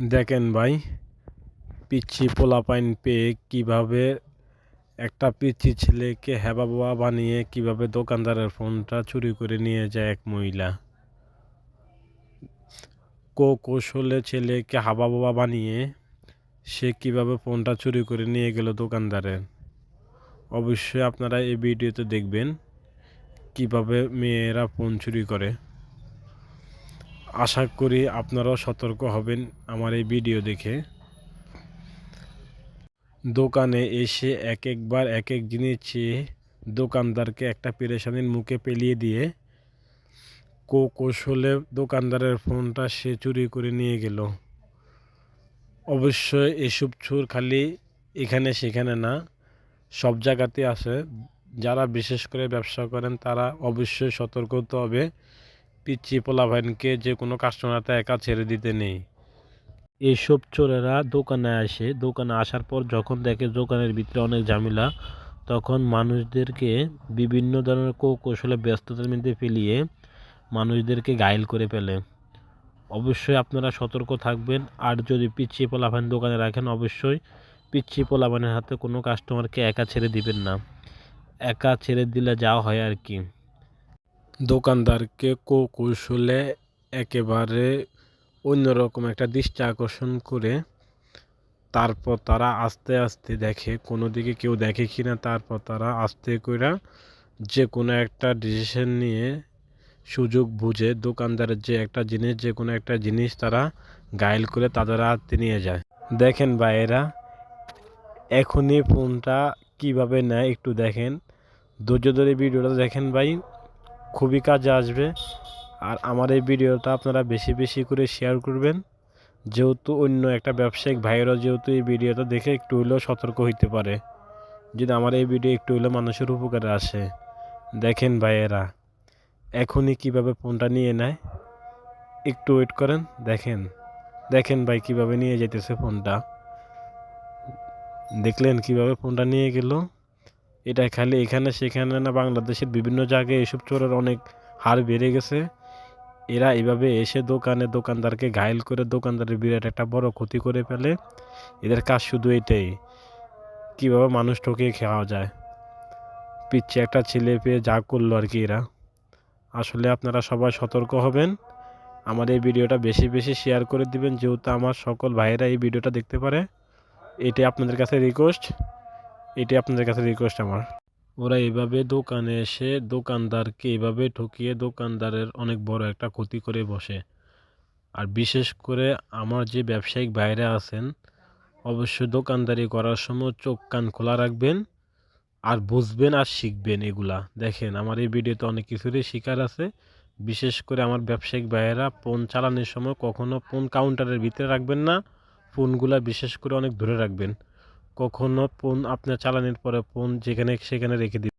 দেখেন ভাই, পিচ্ছি পোলাপাইন পেয়ে কীভাবে একটা পিচ্ছি ছেলেকে হ্যাবা বাবা বানিয়ে কীভাবে দোকানদারের ফোনটা চুরি করে নিয়ে যায় এক মহিলা। কো কৌশলে ছেলেকে হাবা বাবা বানিয়ে সে কীভাবে ফোনটা চুরি করে নিয়ে গেল দোকানদারের অবশ্যই আপনারা এই ভিডিওতে দেখবেন কীভাবে মেয়েরা ফোন চুরি করে। আশা করি আপনারাও সতর্ক হবেন আমার এই ভিডিও দেখে। দোকানে এসে এক একবার এক এক জিনিস চেয়ে দোকানদারকে একটা পেরেশানির মুখে পেলিয়ে দিয়ে কো কৌশলে দোকানদারের ফোনটা সে চুরি করে নিয়ে গেল। অবশ্যই এসব চোর খালি এখানে সেখানে না, সব জায়গাতে আছে। যারা বিশেষ করে ব্যবসা করেন তারা অবশ্যই সতর্ক হতে হবে। পিচ্ছি পোলাভাইনকে যে কোনো কাস্টমারতে একা ছেড়ে দিতে নেই। এইসব চোরেরা দোকানে আসে। দোকানে আসার পর যখন দেখে দোকানের ভিতরে অনেক ঝামেলা, তখন মানুষদেরকে বিভিন্ন ধরনের কৌশলে ব্যস্ততার মধ্যে ফেলিয়ে মানুষদেরকে ঘায়েল করে ফেলে। অবশ্যই আপনারা সতর্ক থাকবেন। আর যদি পিচ্ছি পোলাভান দোকানে রাখেন, অবশ্যই পিচ্ছি পোলাভানের হাতে কোনো কাস্টমারকে একা ছেড়ে দিবেন না। একা ছেড়ে দিলে যাওয়া হয় আর কি। দোকানদারকে কৌশলে একেবারে অন্যরকম একটা দৃষ্টি আকর্ষণ করে তারপর তারা আস্তে আস্তে দেখে, কোনো দিকে কেউ দেখে কি না তারপর তারা আস্তে করে যে কোনো একটা ডিসিশন নিয়ে সুযোগ বুঝে দোকানদারের যে একটা জিনিস যে কোনো একটা জিনিস তারা গায়েল করে তাদের হাতে নিয়ে যায়। দেখেন ভাইয়েরা, এখনই ফোনটা কীভাবে নেয় একটু দেখেন। ধৈর্য ধরে ভিডিওটা দেখেন ভাই। খুবই কাজে আসবে। আর আমার এই ভিডিওটা আপনারা বেশি বেশি করে শেয়ার করবেন। যেহেতু অন্য একটা ব্যবসায়িক ভাইয়েরা যেহেতু এই ভিডিওটা দেখে একটু হইলেও সতর্ক হইতে পারে। যদি আমার এই ভিডিও একটু হলেও মানুষের উপকারে আসে। দেখেন ভাইয়েরা, এখনই কীভাবে ফোনটা নিয়ে নেয়। একটু ওয়েট করেন, দেখেন। দেখেন ভাই কীভাবে নিয়ে যেতেছে ফোনটা। দেখলেন কীভাবে ফোনটা নিয়ে গেল। এটা খালি এখানে সেখানে না বাংলাদেশের বিভিন্ন জায়গায় এসব চোরের অনেক হার বেড়ে গেছে। এরা এভাবে এসে দোকানে দোকানদারকে ঘায়েল করে দোকানদারের বিরাট একটা বড় ক্ষতি করে ফেলে। এদের কাজ শুধু এটাই, কীভাবে মানুষ ঠকিয়ে খাওয়া যায়। পিচ্ছে একটা ছেলে পেয়ে যা করল আর কি এরা। আসলে আপনারা সবাই সতর্ক হবেন। আমার এই ভিডিওটা বেশি বেশি শেয়ার করে দিবেন, যেহেতু আমার সকল ভাইয়েরা এই ভিডিওটা দেখতে পারে। এটি আপনাদের কাছে রিকোয়েস্ট এটি আপনাদের কাছে রিকোয়েস্ট আমার। ওরা এইভাবে দোকানে এসে দোকানদারকে এইভাবে ঠকিয়ে দোকানদারের অনেক বড় একটা ক্ষতি করে বসে। আর বিশেষ করে আমার যে ব্যবসায়িক বাইরে আছেন অবশ্যই দোকানদারি করার সময় চোখ কান খোলা রাখবেন আর বুঝবেন আর শিখবেন এগুলা। দেখেন, আমার এই ভিডিওতে অনেক কিছুরই শিকার আছে। বিশেষ করে আমার ব্যবসায়িক ভাইয়েরা ফোন চালানোর সময় কখনো ফোন কাউন্টারের ভিতরে রাখবেন না, ফোনগুলা বিশেষ করে অনেক দূরে রাখবেন। কখনো ফোন আপনার চালানির পরে ফোন যেখানে সেখানে রেখে দিবেন।